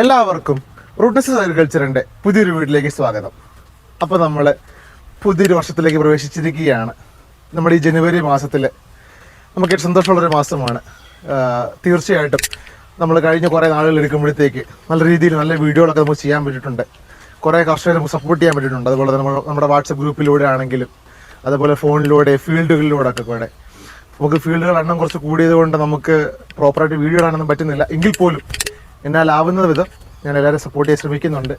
എല്ലാവർക്കും റൂട്ട്നസ് അഗ്രികൾച്ചറിന്റെ പുതിയൊരു വീട്ടിലേക്ക് സ്വാഗതം. അപ്പോൾ നമ്മൾ പുതിയൊരു വർഷത്തിലേക്ക് പ്രവേശിച്ചിരിക്കുകയാണ്. നമ്മുടെ ഈ ജനുവരി മാസത്തിൽ നമുക്ക് ഏറ്റവും സന്തോഷമുള്ളൊരു മാസമാണ്. തീർച്ചയായിട്ടും നമ്മൾ കഴിഞ്ഞ കുറേ നാളുകൾ എടുക്കുമ്പോഴത്തേക്ക് നല്ല രീതിയിൽ നല്ല വീഡിയോകളൊക്കെ നമുക്ക് ചെയ്യാൻ പറ്റിയിട്ടുണ്ട്. കുറേ കർഷകരെ നമുക്ക് സപ്പോർട്ട് ചെയ്യാൻ പറ്റിയിട്ടുണ്ട്. അതുപോലെ നമ്മൾ നമ്മുടെ വാട്സപ്പ് ഗ്രൂപ്പിലൂടെ ആണെങ്കിലും അതുപോലെ ഫോണിലൂടെ ഫീൽഡുകളിലൂടെ ഒക്കെ കൂടെ. നമുക്ക് ഫീൽഡുകൾ എണ്ണം കുറച്ച് കൂടിയത് കൊണ്ട് നമുക്ക് പ്രോപ്പറായിട്ട് വീഡിയോ കാണാനൊന്നും പറ്റുന്നില്ല. എങ്കിൽ പോലും എന്നാൽ ആവുന്ന വിധം ഞാൻ എല്ലാവരും സപ്പോർട്ട് ചെയ്യാൻ ശ്രമിക്കുന്നുണ്ട്.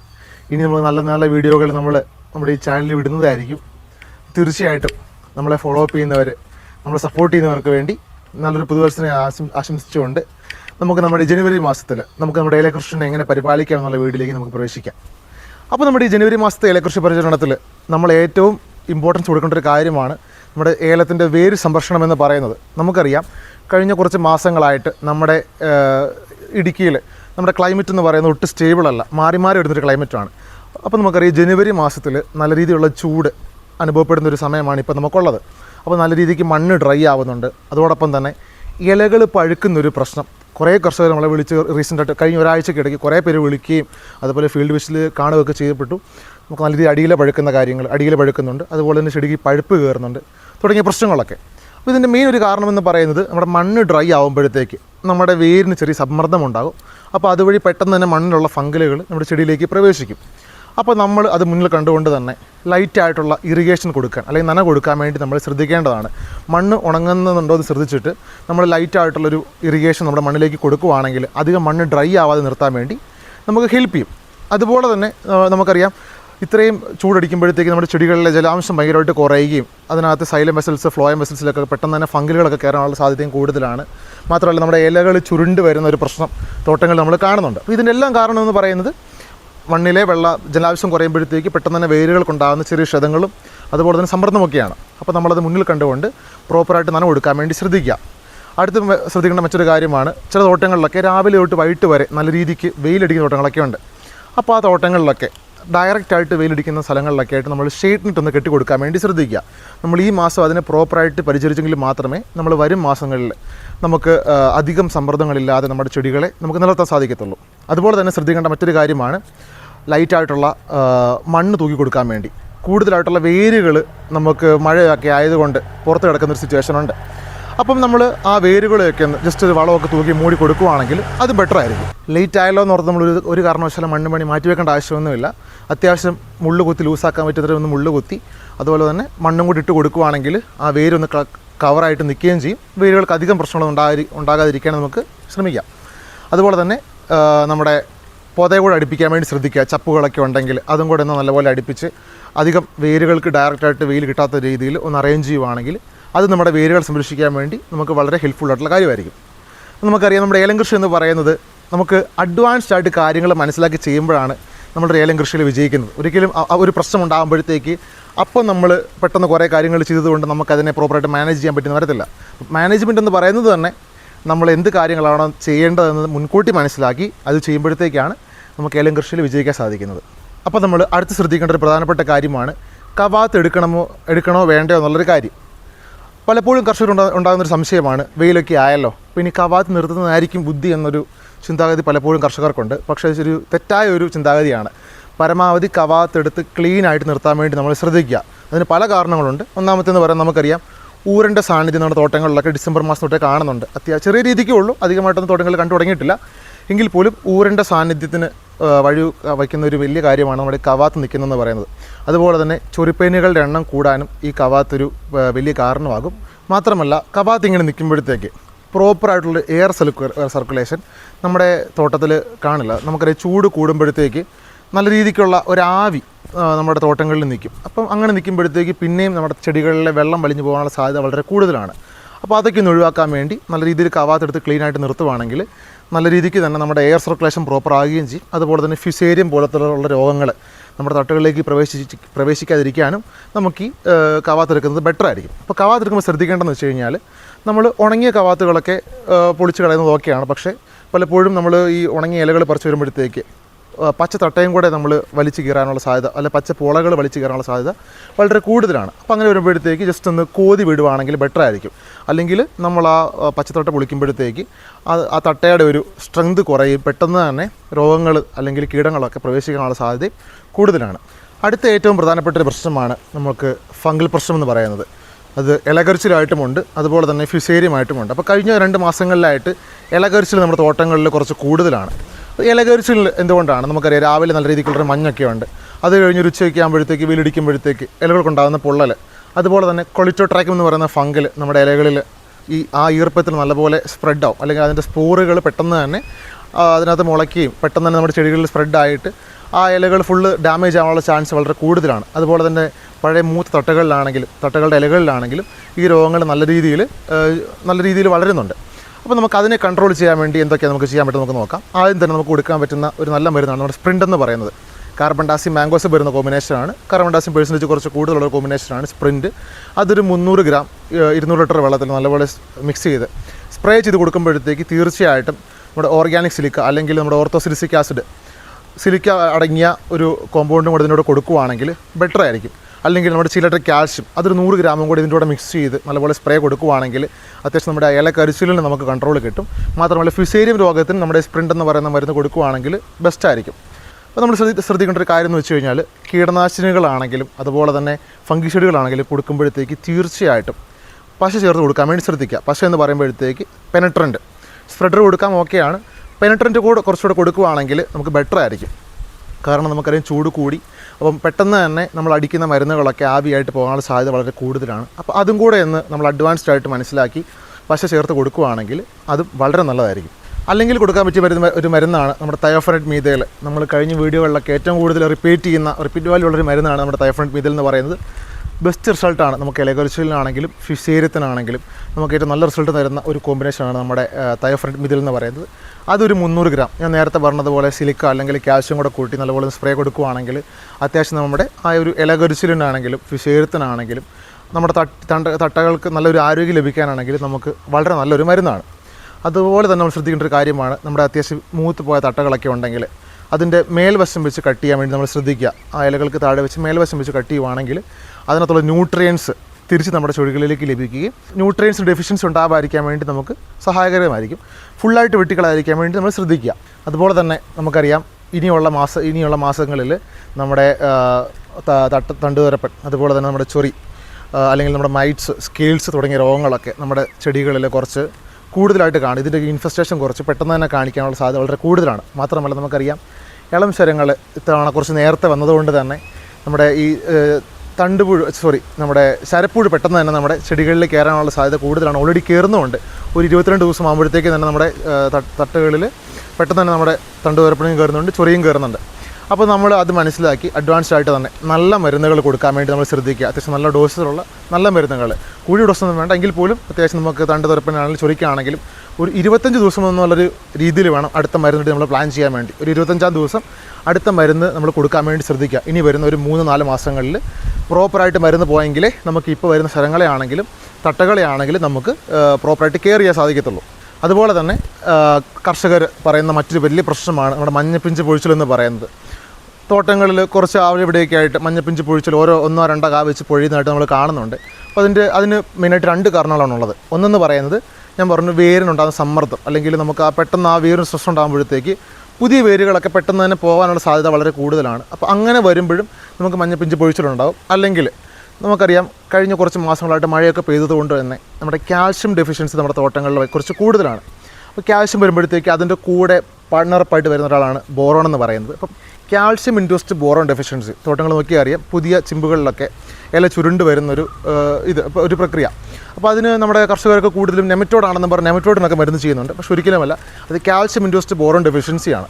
ഇനി നമ്മൾ നല്ല നല്ല വീഡിയോകൾ നമ്മൾ നമ്മുടെ ഈ ചാനലിൽ വിടുന്നതായിരിക്കും. തീർച്ചയായിട്ടും നമ്മളെ ഫോളോ അപ്പ് ചെയ്യുന്നവർ നമ്മളെ സപ്പോർട്ട് ചെയ്യുന്നവർക്ക് വേണ്ടി നല്ലൊരു ആശം ആശംസിച്ചുകൊണ്ട് നമുക്ക് നമ്മുടെ ജനുവരി മാസത്തിൽ നമുക്ക് നമ്മുടെ ഏലകൃഷിനെ എങ്ങനെ പരിപാലിക്കാം എന്നുള്ള വീട്ടിലേക്ക് നമുക്ക് പ്രവേശിക്കാം. അപ്പോൾ നമ്മുടെ ഈ ജനുവരി മാസത്തെ ഏലകൃഷി പരിചരണത്തിൽ നമ്മൾ ഏറ്റവും ഇമ്പോർട്ടൻസ് കൊടുക്കേണ്ട ഒരു കാര്യമാണ് നമ്മുടെ ഏലത്തിന്റെ വേര് സംരക്ഷണം എന്ന് പറയുന്നത്. നമുക്കറിയാം കഴിഞ്ഞ കുറച്ച് മാസങ്ങളായിട്ട് നമ്മുടെ ഇടുക്കിയിൽ നമ്മുടെ ക്ലൈമറ്റ് എന്ന് പറയുന്നത് ഒട്ടും സ്റ്റേബിൾ അല്ല. മാറി മാറി വരുന്നൊരു ക്ലൈമറ്റാണ് അപ്പോൾ നമുക്കറിയാം ജനുവരി മാസത്തിൽ നല്ല രീതിയിലുള്ള ചൂട് അനുഭവപ്പെടുന്ന ഒരു സമയമാണ് ഇപ്പോൾ നമുക്കുള്ളത്. അപ്പോൾ നല്ല രീതിക്ക് മണ്ണ് ഡ്രൈ ആവുന്നുണ്ട്. അതോടൊപ്പം തന്നെ ഇലകൾ പഴുക്കുന്നൊരു പ്രശ്നം. കുറേ കർഷകർ നമ്മളെ വിളിച്ച് റീസെന്റായിട്ട് കഴിഞ്ഞ ഒരാഴ്ചക്കിടയ്ക്ക് കുറേ പേര് വിളിക്കുകയും അതുപോലെ ഫീൽഡ് വിസിൽ കാണുകയൊക്കെ ചെയ്യപ്പെട്ടു. നമുക്ക് നല്ല രീതിയിൽ അടിയിലെ പഴുക്കുന്ന കാര്യങ്ങൾ അടിയിലെ പഴുക്കുന്നുണ്ട്. അതുപോലെ തന്നെ ചെടിക്ക് പഴുപ്പ് കയറുന്നുണ്ട്. തുടങ്ങിയ പ്രശ്നങ്ങളൊക്കെ. ഇതിന്റെ മെയിൻ ഒരു കാരണമെന്ന് പറയുന്നത് നമ്മുടെ മണ്ണ് ഡ്രൈ ആകുമ്പോഴത്തേക്ക് നമ്മുടെ വേരിന് ചെറിയ സമ്മർദ്ദം ഉണ്ടാകും അപ്പോൾ അതുവഴി പെട്ടെന്ന് തന്നെ മണ്ണിലുള്ള ഫംഗലുകൾ നമ്മുടെ ചെടിയിലേക്ക് പ്രവേശിക്കും. അപ്പോൾ നമ്മൾ അത് മുന്നിൽ കണ്ടുകൊണ്ട് തന്നെ ലൈറ്റായിട്ടുള്ള ഇറിഗേഷൻ കൊടുക്കാൻ അല്ലെങ്കിൽ നന കൊടുക്കാൻ വേണ്ടി നമ്മൾ ശ്രദ്ധിക്കേണ്ടതാണ്. മണ്ണ് ഉണങ്ങുന്നുണ്ടോ എന്ന് ശ്രദ്ധിച്ചിട്ട് നമ്മൾ ലൈറ്റായിട്ടുള്ളൊരു ഇറിഗേഷൻ നമ്മുടെ മണ്ണിലേക്ക് കൊടുക്കുവാണെങ്കിൽ അധികം മണ്ണ് ഡ്രൈ ആവാതെ നിർത്താൻ വേണ്ടി നമുക്ക് ഹെൽപ്പ് ചെയ്യും. അതുപോലെ തന്നെ നമുക്കറിയാം ഇത്രയും ചൂടടിക്കുമ്പോഴത്തേക്ക് നമ്മുടെ ചെടികളിലെ ജലാംശം ഭയങ്കരമായിട്ട് കുറയുകയും അതിനകത്ത് സൈലം വെസൽസ് ഫ്ലോയം വെസൽസിലൊക്കെ പെട്ടെന്ന് തന്നെ ഫംഗലുകളൊക്കെ കയറാനുള്ള സാധ്യതയും കൂടുതലാണ്. മാത്രമല്ല നമ്മുടെ ഇലകൾ ചുരുണ്ട് വരുന്ന ഒരു പ്രശ്നം തോട്ടങ്ങൾ നമ്മൾ കാണുന്നുണ്ട്. അപ്പോൾ ഇതിനെല്ലാം കാരണം എന്ന് പറയുന്നത് മണ്ണിലെ വെള്ള ജലാംശം കുറയുമ്പോഴത്തേക്ക് പെട്ടെന്ന് തന്നെ വേരുകൾക്കുണ്ടാകുന്ന ചെറിയ ക്ഷതങ്ങളും അതുപോലെ തന്നെ സമ്മർദ്ദമൊക്കെയാണ്. അപ്പോൾ നമ്മളത് മുന്നിൽ കണ്ടുകൊണ്ട് പ്രോപ്പറായിട്ട് നനവ് കൊടുക്കാൻ വേണ്ടി ശ്രദ്ധിക്കുക. അടുത്ത് ശ്രദ്ധിക്കേണ്ട മറ്റൊരു കാര്യമാണ് ചില തോട്ടങ്ങളിലൊക്കെ രാവിലെ തൊട്ട് വൈകിട്ട് വരെ നല്ല രീതിക്ക് വെയിലടിക്കുന്ന തോട്ടങ്ങളൊക്കെ ഉണ്ട്. അപ്പോൾ ആ തോട്ടങ്ങളിലൊക്കെ ഡയറക്റ്റ് ആയിട്ട് വെയിലടിക്കുന്ന സ്ഥലങ്ങളിലൊക്കെ ആയിട്ട് നമ്മൾ ഷെയ്ഡ് നെറ്റ് ഒന്ന് കെട്ടി കൊടുക്കാൻ വേണ്ടി ശ്രദ്ധിക്കുക. നമ്മൾ ഈ മാസം അതിനെ പ്രോപ്പറായിട്ട് പരിചരിച്ചെങ്കിൽ മാത്രമേ നമ്മൾ വരും മാസങ്ങളിൽ നമുക്ക് അധികം സമ്മർദ്ദങ്ങളില്ലാതെ നമ്മുടെ ചെടികളെ നമുക്ക് നിലനിർത്താൻ സാധിക്കത്തുള്ളൂ. അതുപോലെ തന്നെ ശ്രദ്ധിക്കേണ്ട മറ്റൊരു കാര്യമാണ് ലൈറ്റായിട്ടുള്ള മണ്ണ് തൂക്കി കൊടുക്കാൻ വേണ്ടി. കൂടുതലായിട്ടുള്ള വേരുകൾ നമുക്ക് മഴയൊക്കെ ആയതുകൊണ്ട് പുറത്ത് കിടക്കുന്നൊരു സിറ്റുവേഷൻ ഉണ്ട്. അപ്പം നമ്മൾ ആ വേരുകളെയൊക്കെ ഒന്ന് ജസ്റ്റ് ഒരു വളമൊക്കെ തൂക്കി മൂടി കൊടുക്കുവാണെങ്കിൽ അത് ബെറ്റർ ആയിരിക്കും. ലേറ്റ് ആയല്ലോ എന്ന് ഓർത്ത് നമ്മൾ ഒരു കാരണവശാലും മണ്ണ് പണി മാറ്റി വെക്കേണ്ട ആവശ്യമൊന്നുമില്ല. അത്യാവശ്യം മുള്ള് കുത്തി ലൂസാക്കാൻ പറ്റുന്ന ഒന്ന് മുള്ളു കുത്തി അതുപോലെ തന്നെ മണ്ണും കൂടി ഇട്ട് കൊടുക്കുവാണെങ്കിൽ ആ വേരൊന്ന് കവറായിട്ട് നിൽക്കുകയും ചെയ്യും. വേരുകൾക്ക് അധികം പ്രശ്നങ്ങളൊന്നും ഉണ്ടാകാതി ഉണ്ടാകാതിരിക്കാൻ നമുക്ക് ശ്രമിക്കാം. അതുപോലെ തന്നെ നമ്മുടെ പൊതയെ കൂടെ അടുപ്പിക്കാൻ വേണ്ടി ശ്രദ്ധിക്കുക. ചപ്പുകളൊക്കെ ഉണ്ടെങ്കിൽ അതും കൂടെ ഒന്ന് നല്ലപോലെ അടുപ്പിച്ച് അധികം വേരുകൾക്ക് ഡയറക്റ്റായിട്ട് വെയിൽ കിട്ടാത്ത രീതിയിൽ ഒന്ന് അറേഞ്ച് ചെയ്യുവാണെങ്കിൽ അത് നമ്മുടെ വേരുകൾ സംരക്ഷിക്കാൻ വേണ്ടി നമുക്ക് വളരെ ഹെൽപ്ഫുൾ ആയിട്ടുള്ള കാര്യമായിരിക്കും. നമുക്കറിയാം നമ്മുടെ ഏലം കൃഷി എന്ന് പറയുന്നത് നമുക്ക് അഡ്വാൻസ്ഡ് ആയിട്ട് കാര്യങ്ങൾ മനസ്സിലാക്കി ചെയ്യുമ്പോഴാണ് നമ്മുടെ ഏലം കൃഷിയിൽ വിജയിക്കുന്നത്. ഒരിക്കലും ഒരു പ്രശ്നം ഉണ്ടാകുമ്പോഴത്തേക്ക് അപ്പം നമ്മൾ പെട്ടെന്ന് കുറേ കാര്യങ്ങൾ ചെയ്തതുകൊണ്ട് നമുക്കതിനെ പ്രോപ്പറായിട്ട് മാനേജ് ചെയ്യാൻ പറ്റുന്ന വരത്തില്ല. മാനേജ്മെന്റ് എന്ന് പറയുന്നത് തന്നെ നമ്മൾ എന്ത് കാര്യങ്ങളാണോ ചെയ്യേണ്ടതെന്ന് മുൻകൂട്ടി മനസ്സിലാക്കി അത് ചെയ്യുമ്പോഴത്തേക്കാണ് നമുക്ക് ഏലം കൃഷിയിൽ വിജയിക്കാൻ സാധിക്കുന്നത്. അപ്പോൾ നമ്മൾ അടുത്ത് ശ്രദ്ധിക്കേണ്ട ഒരു പ്രധാനപ്പെട്ട കാര്യമാണ് കവാത്ത് എടുക്കണമോ എടുക്കണോ വേണ്ടയോ എന്നുള്ളൊരു കാര്യം. പലപ്പോഴും കർഷകർ ഉണ്ടാകുന്നൊരു സംശയമാണ് വെയിലൊക്കെ ആയല്ലോ. അപ്പോൾ ഇനി കവാത്ത് നിർത്തുന്നതായിരിക്കും ബുദ്ധി എന്നൊരു ചിന്താഗതി പലപ്പോഴും കർഷകർക്കുണ്ട്. പക്ഷേ ഒരു തെറ്റായ ഒരു ചിന്താഗതിയാണ്. പരമാവധി കവാത്തെടുത്ത് ക്ലീൻ ആയിട്ട് നിർത്താൻ വേണ്ടി നമ്മൾ ശ്രദ്ധിക്കുക. അതിന് പല കാരണങ്ങളുണ്ട്. ഒന്നാമത്തേന്ന് പറയാൻ നമുക്കറിയാം ഊരന്റെ സാന്നിധ്യം നമ്മുടെ തോട്ടങ്ങളിലൊക്കെ ഡിസംബർ മാസം തൊട്ടേ കാണുന്നുണ്ട്. അത്യാവശ്യം ചെറിയ രീതിക്കേ ഉള്ളൂ. അധികമായിട്ടൊന്നും തോട്ടങ്ങളിൽ കണ്ടു തുടങ്ങിയിട്ടില്ല. എങ്കിൽ പോലും ഊരന്റെ സാന്നിധ്യത്തിന് വഴി വയ്ക്കുന്ന ഒരു വലിയ കാര്യമാണ് നമ്മുടെ കവാത്ത് നിൽക്കുന്നതെന്ന് പറയുന്നത്. അതുപോലെ തന്നെ ചൊറിപ്പേനുകളുടെ എണ്ണം കൂടാനും ഈ കവാത്തൊരു വലിയ കാരണമാകും. മാത്രമല്ല കവാത്ത് ഇങ്ങനെ നിൽക്കുമ്പോഴത്തേക്ക് പ്രോപ്പറായിട്ടുള്ള എയർ സർക്കുലേഷൻ നമ്മുടെ തോട്ടത്തിൽ കാണില്ല. നമുക്കറിയാം ചൂട് കൂടുമ്പോഴത്തേക്ക് നല്ല രീതിക്കുള്ള ഒരാവി നമ്മുടെ തോട്ടങ്ങളിൽ നിൽക്കും. അപ്പം അങ്ങനെ നിൽക്കുമ്പോഴത്തേക്ക് പിന്നെയും നമ്മുടെ ചെടികളിലെ വെള്ളം വലിഞ്ഞു പോകാനുള്ള സാധ്യത വളരെ കൂടുതലാണ്. അപ്പോൾ അതൊക്കെ ഒന്ന് ഒഴിവാക്കാൻ വേണ്ടി നല്ല രീതിയിൽ കവാത്തെടുത്ത് ക്ലീൻ ആയിട്ട് നിർത്തുവാണെങ്കിൽ നല്ല രീതിക്ക് തന്നെ നമ്മുടെ എയർ സർക്കുലേഷൻ പ്രോപ്പർ ആകുകയും ചെയ്യും. അതുപോലെ തന്നെ ഫ്യൂസേരിയം പോലത്തുള്ള രോഗങ്ങൾ നമ്മുടെ തട്ടുകളിലേക്ക് പ്രവേശിച്ച് പ്രവേശിക്കാതിരിക്കാനും നമുക്ക് ഈ കവാത്തെടുക്കുന്നത് ബെറ്റർ ആയിരിക്കും. അപ്പോൾ കവാത്തെടുക്കുമ്പോൾ ശ്രദ്ധിക്കേണ്ടതെന്ന് വെച്ച് കഴിഞ്ഞാൽ നമ്മൾ ഉണങ്ങിയ കവാത്തുകളൊക്കെ പൊളിച്ച് കളയുന്നത് ഓക്കെയാണ് പക്ഷേ പലപ്പോഴും നമ്മൾ ഈ ഉണങ്ങിയ ഇലകൾ പറിച്ചു വരുമ്പോഴത്തേക്ക് പച്ച തട്ടയും കൂടെ നമ്മൾ വലിച്ചു കീറാനുള്ള സാധ്യത അല്ലെ പച്ച പുളകൾ വലിച്ചു കീറാനുള്ള സാധ്യത വളരെ കൂടുതലാണ്. അപ്പോൾ അങ്ങനെ വരുമ്പോഴത്തേക്ക് ജസ്റ്റ് ഒന്ന് കോതി വിടുവാണെങ്കിൽ ബെറ്റർ ആയിരിക്കും. അല്ലെങ്കിൽ നമ്മൾ ആ പച്ചത്തട്ട പൊളിക്കുമ്പോഴത്തേക്ക് ആ തട്ടയുടെ ഒരു സ്ട്രെങ്ത് കുറയും പെട്ടെന്ന് തന്നെ രോഗങ്ങൾ അല്ലെങ്കിൽ കീടങ്ങളൊക്കെ പ്രവേശിക്കാനുള്ള സാധ്യത കൂടുതലാണ്. അടുത്ത ഏറ്റവും പ്രധാനപ്പെട്ട ഒരു പ്രശ്നമാണ് നമുക്ക് ഫംഗൽ പ്രശ്നം എന്ന് പറയുന്നത്. അത് ഇലകരിച്ചിലായിട്ടുമുണ്ട് അതുപോലെ തന്നെ ഫ്യുസേരിയമായിട്ടുമുണ്ട് അപ്പോൾ കഴിഞ്ഞ രണ്ട് മാസങ്ങളിലായിട്ട് ഇലകരിച്ചിൽ നമ്മുടെ തോട്ടങ്ങളിൽ കുറച്ച് കൂടുതലാണ്. ഇലകരിച്ചിൽ എന്തുകൊണ്ടാണ്? നമുക്കറിയാം രാവിലെ നല്ല രീതിക്കുള്ളൊരു മഞ്ഞൊക്കെ ഉണ്ട്. അത് കഴിഞ്ഞ് ഒരു ഉച്ചയ്ക്ക് ആകുമ്പോഴത്തേക്ക് വെയിലടിക്കുമ്പോഴത്തേക്ക് ഇലകൾക്കുണ്ടാകുന്ന പൊള്ളൽ. അതുപോലെ തന്നെ കൊളിറ്റോട്രാക്കം എന്ന് പറയുന്ന ഫംഗൽ നമ്മുടെ ഇലകളിൽ ഈ ആ ഈർപ്പത്തിൽ നല്ലപോലെ സ്പ്രെഡ് ആവും അല്ലെങ്കിൽ അതിന്റെ സ്പോറുകൾ പെട്ടെന്ന് തന്നെ അതിനകത്ത് മുളയ്ക്കുകയും പെട്ടെന്ന് തന്നെ നമ്മുടെ ചെടികളിൽ സ്പ്രെഡായിട്ട് ആ ഇലകൾ ഫുള്ള് ഡാമേജ് ആവാനുള്ള ചാൻസ് വളരെ കൂടുതലാണ്. അതുപോലെ തന്നെ പഴയ മൂത്ത് തട്ടകളിലാണെങ്കിലും തട്ടകളുടെ ഇലകളിലാണെങ്കിലും ഈ രോഗങ്ങൾ നല്ല രീതിയിൽ നല്ല രീതിയിൽ വളരുന്നുണ്ട്. അപ്പോൾ നമുക്ക് അതിനെ കൺട്രോൾ ചെയ്യാൻ വേണ്ടി എന്തൊക്കെയാണ് നമുക്ക് ചെയ്യാൻ പറ്റും നമുക്ക് നോക്കാം. ആദ്യം തന്നെ നമുക്ക് കൊടുക്കാൻ പറ്റുന്ന ഒരു നല്ല മരുന്നാണ് നമ്മുടെ സ്പ്രിന്റ് എന്ന് പറയുന്നത്. കാർബൺ ഡാസി മാംഗോസ് വരുന്ന കോമ്പിനേഷനാണ് കാർബൺ ഡാസി പേഴ്സന്റേജ് കുറച്ച് കൂടുതലുള്ള കോമ്പിനേഷനാണ് സ്പ്രിന്റ് അതൊരു മുന്നൂറ് ഗ്രാം ഇരുന്നൂറ് ലിറ്റർ വെള്ളത്തിൽ നല്ലപോലെ മിക്സ് ചെയ്ത് സ്പ്രേ ചെയ്ത് കൊടുക്കുമ്പോഴത്തേക്ക് തീർച്ചയായിട്ടും നമ്മുടെ ഓർഗാനിക് സിലിക്ക അല്ലെങ്കിൽ നമ്മുടെ ഓർത്തോസിലിസിക് ആസിഡ് സിലിക്ക അടങ്ങിയ ഒരു കോമ്പൗണ്ടും കൂടെ ഇതിനോട് കൊടുക്കുവാണെങ്കിൽ ബെറ്റർ ആയിരിക്കും. അല്ലെങ്കിൽ നമ്മുടെ ചിലരുടെ കാൽഷ്യം അതൊരു നൂറ് ഗ്രാമും കൂടി ഇതിന്റെ കൂടെ മിക്സ് ചെയ്ത് നല്ലപോലെ സ്പ്രേ കൊടുക്കുകയാണെങ്കിൽ അത്യാവശ്യം നമ്മുടെ ഇല കരിശീലിന് നമുക്ക് കൺട്രോൾ കിട്ടും. മാത്രമല്ല ഫിസേരിയം രോഗത്തിന് നമ്മുടെ സ്പ്രിന്റ് എന്ന് പറയുന്ന മരുന്ന് കൊടുക്കുകയാണെങ്കിൽ ബെസ്റ്റ് ആയിരിക്കും. അപ്പോൾ നമ്മൾ ശ്രദ്ധി ശ്രദ്ധിക്കേണ്ട ഒരു കാര്യം എന്ന് വെച്ച് കഴിഞ്ഞാൽ കീടനാശിനികളാണെങ്കിലും അതുപോലെ തന്നെ ഫംഗിസൈഡുകളാണെങ്കിലും കൊടുക്കുമ്പോഴത്തേക്ക് തീർച്ചയായിട്ടും പശ ചേർത്ത് കൊടുക്കാൻ വേണ്ടി ശ്രദ്ധിക്കുക. പശ എന്ന് പറയുമ്പോഴത്തേക്ക് പെനട്രന്റ് സ്പ്രെഡർ കൊടുക്കാൻ ഓക്കെയാണ് പെനട്രന്റ് കൂടെ കുറച്ചുകൂടെ കൊടുക്കുകയാണെങ്കിൽ നമുക്ക് ബെറ്റർ ആയിരിക്കും. കാരണം നമുക്കറിയാം ചൂട് കൂടി അപ്പം പെട്ടെന്ന് തന്നെ നമ്മൾ അടിക്കുന്ന മരുന്നുകളൊക്കെ ആവിയായിട്ട് പോകാനുള്ള സാധ്യത വളരെ കൂടുതലാണ്. അപ്പോൾ അതും കൂടെ എന്ന് നമ്മൾ അഡ്വാൻസ്ഡ് ആയിട്ട് മനസ്സിലാക്കി പശ ചേർത്ത് കൊടുക്കുകയാണെങ്കിൽ അത് വളരെ നല്ലതായിരിക്കും. അല്ലെങ്കിൽ കൊടുക്കാൻ പറ്റിയ മരുന്ന് ഒരു മരുന്നാണ് നമ്മുടെ തയോഫനറ്റ് മീതയിൽ നമ്മൾ കഴിഞ്ഞ വീഡിയോകളിലൊക്കെ ഏറ്റവും കൂടുതൽ റിപ്പീറ്റ് ചെയ്യുന്ന റിപ്പീറ്റ് വാല്യൂ ഉള്ളൊരു മരുന്നാണ് നമ്മുടെ തയോഫനറ്റ് മീതയിൽ എന്ന് പറയുന്നത്. ബെസ്റ്റ് റിസൾട്ടാണ് നമുക്ക് ഇലകരിച്ചിലിനാണെങ്കിലും ഫിഷേരിയത്തിനാണെങ്കിലും നമുക്ക് ഏറ്റവും നല്ല റിസൾട്ട് തരുന്ന ഒരു കോമ്പിനേഷനാണ് നമ്മുടെ തയോഫ്രണ്ട് മിതിൽ എന്ന് പറയുന്നത്. അതൊരു മുന്നൂറ് ഗ്രാം ഞാൻ നേരത്തെ പറഞ്ഞതുപോലെ സിലിക്ക അല്ലെങ്കിൽ കാൽഷ്യം കൂടെ കൂട്ടി നല്ലപോലെ സ്പ്രേ കൊടുക്കുകയാണെങ്കിൽ അത്യാവശ്യം നമ്മുടെ ആ ഒരു ഇലകരിച്ചിലിനാണെങ്കിലും ഫിഷേരിയത്തിനാണെങ്കിലും നമ്മുടെ തട്ട് തട്ടകൾക്ക് നല്ലൊരു ആരോഗ്യം ലഭിക്കാനാണെങ്കിൽ നമുക്ക് വളരെ നല്ലൊരു മരുന്നാണ്. അതുപോലെ തന്നെ നമ്മൾ ശ്രദ്ധിക്കേണ്ട ഒരു കാര്യമാണ് നമ്മുടെ അത്യാവശ്യം മൂത്ത് പോയ തട്ടകളൊക്കെ ഉണ്ടെങ്കിൽ അതിന്റെ മേൽവശം വെച്ച് കട്ട് ചെയ്യാൻ വേണ്ടി നമ്മൾ ശ്രദ്ധിക്കുക. ആ ഇലകൾക്ക് താഴെ വെച്ച് മേൽവശം വെച്ച് കട്ട് ചെയ്യുവാണെങ്കിൽ അതിനകത്തുള്ള ന്യൂട്രിയൻസ് തിരിച്ച് നമ്മുടെ ചെടികളിലേക്ക് ലഭിക്കുകയും ന്യൂട്രിയൻസ് ഡെഫിഷ്യൻസി ഉണ്ടാവാതിരിക്കാൻ വേണ്ടി നമുക്ക് സഹായകരമായിരിക്കും. ഫുള്ളായിട്ട് വെട്ടിക്കളായിരിക്കാൻ വേണ്ടി നമ്മൾ ശ്രദ്ധിക്കുക. അതുപോലെ തന്നെ നമുക്കറിയാം ഇനിയുള്ള മാസ ഇനിയുള്ള മാസങ്ങളിൽ നമ്മുടെ തട്ട തണ്ടുതുരപ്പൻ അതുപോലെ തന്നെ നമ്മുടെ ചൊറി അല്ലെങ്കിൽ നമ്മുടെ മൈറ്റ്സ് സ്കെയിൽസ് തുടങ്ങിയ രോഗങ്ങളൊക്കെ നമ്മുടെ ചെടികളിൽ കുറച്ച് കൂടുതലായിട്ട് കാണും. ഇതിന്റെ ഇൻഫെസ്റ്റേഷൻ കുറച്ച് പെട്ടെന്ന് തന്നെ കാണിക്കാനുള്ള സാധ്യത വളരെ കൂടുതലാണ്. മാത്രമല്ല നമുക്കറിയാം ഇളം ശരങ്ങൾ ഇത്തവണ കുറച്ച് നേരത്തെ വന്നതുകൊണ്ട് തന്നെ നമ്മുടെ ഈ തണ്ടുപുഴു സോറി നമ്മുടെ ശരപ്പുഴു പെട്ടെന്ന് തന്നെ നമ്മുടെ ചെടികളിൽ കയറാനുള്ള സാധ്യത കൂടുതലാണ്. ഓൾറെഡി കയറുന്നുമുണ്ട്. ഒരു ഇരുപത്തിരണ്ട് ദിവസം ആകുമ്പോഴത്തേക്ക് തന്നെ നമ്മുടെ തട്ടുകളിൽ പെട്ടെന്ന് തന്നെ നമ്മുടെ തണ്ടുപരപ്പണിയും കയറുന്നുണ്ട് ചൊറിയും കയറുന്നുണ്ട്. അപ്പോൾ നമ്മൾ അത് മനസ്സിലാക്കി അഡ്വാൻസ്ഡ് ആയിട്ട് തന്നെ നല്ല മരുന്നുകൾ കൊടുക്കാൻ വേണ്ടി നമ്മൾ ശ്രദ്ധിക്കുക. അത്യാവശ്യം നല്ല ഡോസിലുള്ള നല്ല മരുന്നുകൾ. കൂടിയ ഡോസൊന്നും വേണ്ട. എങ്കിൽ പോലും അത്യാവശ്യം നമുക്ക് തണ്ട് തുറപ്പിനാണെങ്കിലും ചൊരിക്കുകയാണെങ്കിലും ഒരു ഇരുപത്തഞ്ച് ദിവസം എന്നുള്ളൊരു രീതിയിൽ വേണം അടുത്ത മരുന്നിട്ട് നമ്മൾ പ്ലാൻ ചെയ്യാൻ വേണ്ടി. ഒരു ഇരുപത്തഞ്ചാം ദിവസം അടുത്ത മരുന്ന് നമ്മൾ കൊടുക്കാൻ വേണ്ടി ശ്രദ്ധിക്കുക. ഇനി വരുന്ന ഒരു മൂന്ന് നാല് മാസങ്ങളിൽ പ്രോപ്പറായിട്ട് മരുന്ന് പോയെങ്കിലേ നമുക്ക് ഇപ്പോൾ വരുന്ന സ്ഥലങ്ങളെ ആണെങ്കിലും തട്ടകളെ ആണെങ്കിലും നമുക്ക് പ്രോപ്പറായിട്ട് കെയർ ചെയ്യാൻ സാധിക്കത്തുള്ളൂ. അതുപോലെ തന്നെ കർഷകർ പറയുന്ന മറ്റൊരു വലിയ പ്രശ്നമാണ് നമ്മുടെ മഞ്ഞപ്പിഞ്ച് പൊഴിച്ചിലെന്ന് പറയുന്നത്. തോട്ടങ്ങളിൽ കുറച്ച് അവിടെ ഇവിടെയൊക്കെ ആയിട്ട് മഞ്ഞപ്പിഞ്ച് പൊഴിച്ചിൽ ഓരോ ഒന്നോ രണ്ടോ കാ വെച്ച് പൊഴിയുന്നതായിട്ട് നമ്മൾ കാണുന്നുണ്ട്. അപ്പോൾ അതിന്റെ അതിന് മെയിനായിട്ട് രണ്ട് കാരണങ്ങളാണ് ഉള്ളത് ഒന്നെന്ന് പറയുന്നത് ഞാൻ പറഞ്ഞു വേരിനുണ്ടാകുന്ന സമ്മർദ്ദം. അല്ലെങ്കിൽ നമുക്ക് ആ പെട്ടെന്ന് ആ വേരിന് സ്ട്രെസ് ഉണ്ടാകുമ്പോഴത്തേക്ക് പുതിയ വേരുകളൊക്കെ പെട്ടെന്ന് തന്നെ പോകാനുള്ള സാധ്യത വളരെ കൂടുതലാണ്. അപ്പോൾ അങ്ങനെ വരുമ്പോഴും നമുക്ക് മഞ്ഞപ്പിഞ്ച് പൊഴിച്ചിലുണ്ടാവും അല്ലെങ്കിൽ നമുക്കറിയാം കഴിഞ്ഞ കുറച്ച് മാസങ്ങളായിട്ട് മഴയൊക്കെ പെയ്തതുകൊണ്ട് തന്നെ നമ്മുടെ കാൽഷ്യം ഡെഫിഷ്യൻസി നമ്മുടെ തോട്ടങ്ങളിൽ കുറച്ച് കൂടുതലാണ്. അപ്പോൾ കാൽഷ്യം വരുമ്പോഴത്തേക്ക് അതിന്റെ കൂടെ പണറപ്പായിട്ട് വരുന്ന ഒരാളാണ് ബോറോൺ എന്ന് പറയുന്നത്. അപ്പം കാൽഷ്യം ഇൻഡ്യൂസ്ഡ് ബോറോൺ ഡെഫിഷ്യൻസി തോട്ടങ്ങൾ നോക്കിയാൽ അറിയാം പുതിയ ചിമ്പുകളിലൊക്കെ ഇല ചുരുണ്ട് വരുന്നൊരു ഇത് ഒരു പ്രക്രിയ. അപ്പോൾ അതിന് നമ്മുടെ കർഷകർക്ക് കൂടുതലും നെമറ്റോഡാണെന്ന് പറഞ്ഞ് നെമറ്റോഡിനൊക്കെ മരുന്ന് ചെയ്യുന്നുണ്ട്. പക്ഷേ ഒരിക്കലുമല്ല അത് കാൽഷ്യം ഇൻഡ്യൂസ്ഡ് ബോറോൺ ഡെഫിഷ്യൻസിയാണ്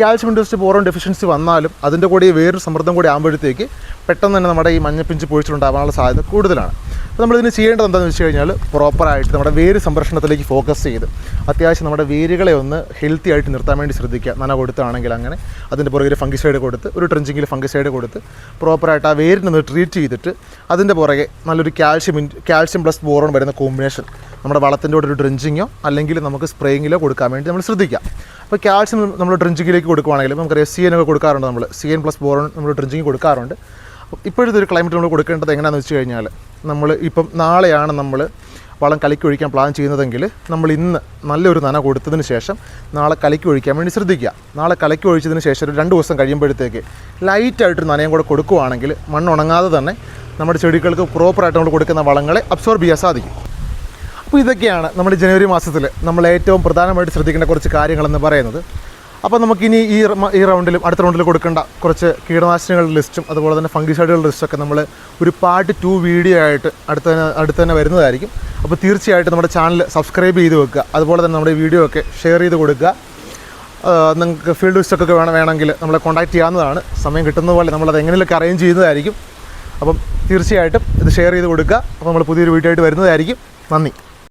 കാൽഷ്യം ഇൻഡ്യൂസ്ഡ് ബോറോൺ ഡെഫിഷ്യൻസി വന്നാലും അതിന്റെ കൂടെ വേറൊരു സമ്മർദ്ദം കൂടി ആകുമ്പോഴത്തേക്ക് പെട്ടെന്ന് തന്നെ നമ്മുടെ ഈ മഞ്ഞപ്പിഞ്ച് പൊഴിച്ചിട്ടുണ്ടാകാനുള്ള സാധ്യത കൂടുതലാണ്. അപ്പോൾ നമ്മളിതിന് ചെയ്യേണ്ടത് എന്താണെന്ന് വെച്ച് കഴിഞ്ഞാൽ പ്രോപ്പറായിട്ട് നമ്മുടെ വേര് സംരക്ഷണത്തിലേക്ക് ഫോക്കസ് ചെയ്ത് അത്യാവശ്യം നമ്മുടെ വേരുകളെ ഒന്ന് ഹെൽത്തി ആയിട്ട് നിർത്താൻ വേണ്ടി ശ്രദ്ധിക്കുക. നന കൊടുത്താണെങ്കിൽ അങ്ങനെ അതിന്റെ പുറകിൽ ഫംഗിസൈഡ് കൊടുത്ത് ഒരു ട്രെഞ്ചിങ്ങിൽ ഫംഗിസൈഡ് കൊടുത്ത് പ്രോപ്പറായിട്ട് ആ വേരിനെ ഒന്ന് ട്രീറ്റ് ചെയ്തിട്ട് അതിന്റെ പുറകെ നല്ലൊരു കാൽഷ്യം കാൽഷ്യം പ്ലസ് ബോറോൺ വരുന്ന കോമ്പിനേഷൻ നമ്മുടെ വളത്തിന്റെ കൂടെ ഒരു ഡ്രിഞ്ചിങ്ങോ അല്ലെങ്കിൽ നമുക്ക് സ്പ്രേയിങ്ങിലോ കൊടുക്കാൻ വേണ്ടി നമ്മൾ ശ്രദ്ധിക്കാം അപ്പോൾ കാൽഷ്യം നമ്മൾ ഡ്രിഞ്ചിങ്ങിലേക്ക് കൊടുക്കുകയാണെങ്കിൽ നമുക്കറിയാം സി എൻ ഒക്കെ കൊടുക്കാറുണ്ട് നമ്മൾ സി എൻ പ്ലസ് ബോറോൺ നമ്മൾ ഡ്രിഞ്ചിങ് കൊടുക്കാറുണ്ട്. ഇപ്പോഴത്തെ ഒരു ക്ലൈമറ്റ് നമ്മൾ കൊടുക്കേണ്ടത് എങ്ങനെയാണെന്ന് വെച്ച് കഴിഞ്ഞാൽ നമ്മൾ ഇപ്പം നാളെയാണ് നമ്മൾ വളം കലക്കി ഒഴിക്കാൻ പ്ലാൻ ചെയ്യുന്നതെങ്കിൽ നമ്മൾ ഇന്ന് നല്ലൊരു നന കൊടുത്തതിന് ശേഷം നാളെ കലക്കി ഒഴിക്കാൻ വേണ്ടി ശ്രദ്ധിക്കുക. നാളെ കലക്കി ഒഴിച്ചതിന് ശേഷം ഒരു രണ്ട് ദിവസം കഴിയുമ്പോഴത്തേക്ക് ലൈറ്റായിട്ടൊരു നനയും കൂടെ കൊടുക്കുവാണെങ്കിൽ മണ്ണ് ഉണങ്ങാതെ തന്നെ നമ്മുടെ ചെടികൾക്ക് പ്രോപ്പറായിട്ട് നമ്മൾ കൊടുക്കുന്ന വളങ്ങളെ അബ്സോർബ് ചെയ്യാൻ സാധിക്കും. അപ്പോൾ ഇതൊക്കെയാണ് നമ്മുടെ ജനുവരി മാസത്തിൽ നമ്മൾ ഏറ്റവും പ്രധാനമായിട്ട് ശ്രദ്ധിക്കേണ്ട കുറച്ച് കാര്യങ്ങളെന്ന് പറയുന്നത്. അപ്പോൾ നമുക്കിനി ഈ ഈ റൗണ്ടിലും അടുത്ത റൗണ്ടിൽ കൊടുക്കേണ്ട കുറച്ച് കീടനാശിനികളുടെ ലിസ്റ്റും അതുപോലെ തന്നെ ഫംഗിസൈഡുകളുടെ ലിസ്റ്റൊക്കെ നമ്മൾ ഒരു പാർട്ട് ടു വീഡിയോ ആയിട്ട് അടുത്ത തന്നെ അടുത്ത് തന്നെ വരുന്നതായിരിക്കും. അപ്പോൾ തീർച്ചയായിട്ടും നമ്മുടെ ചാനൽ സബ്സ്ക്രൈബ് ചെയ്ത് വെക്കുക. അതുപോലെ തന്നെ നമ്മുടെ വീഡിയോ ഒക്കെ ഷെയർ ചെയ്ത് കൊടുക്കുക. നിങ്ങൾക്ക് ഫീൽഡ് വിസ്റ്റൊക്കെ വേണം വേണമെങ്കിൽ നമ്മളെ കോൺടാക്റ്റ് ചെയ്യാവുന്നതാണ്. സമയം കിട്ടുന്ന പോലെ നമ്മളത് എങ്ങനെയൊക്കെ അറേഞ്ച് ചെയ്യുന്നതായിരിക്കും. അപ്പം തീർച്ചയായിട്ടും ഇത് ഷെയർ ചെയ്ത് കൊടുക്കുക. അപ്പോൾ നമ്മൾ പുതിയൊരു വീഡിയോ ആയിട്ട് വരുന്നതായിരിക്കും. നന്ദി.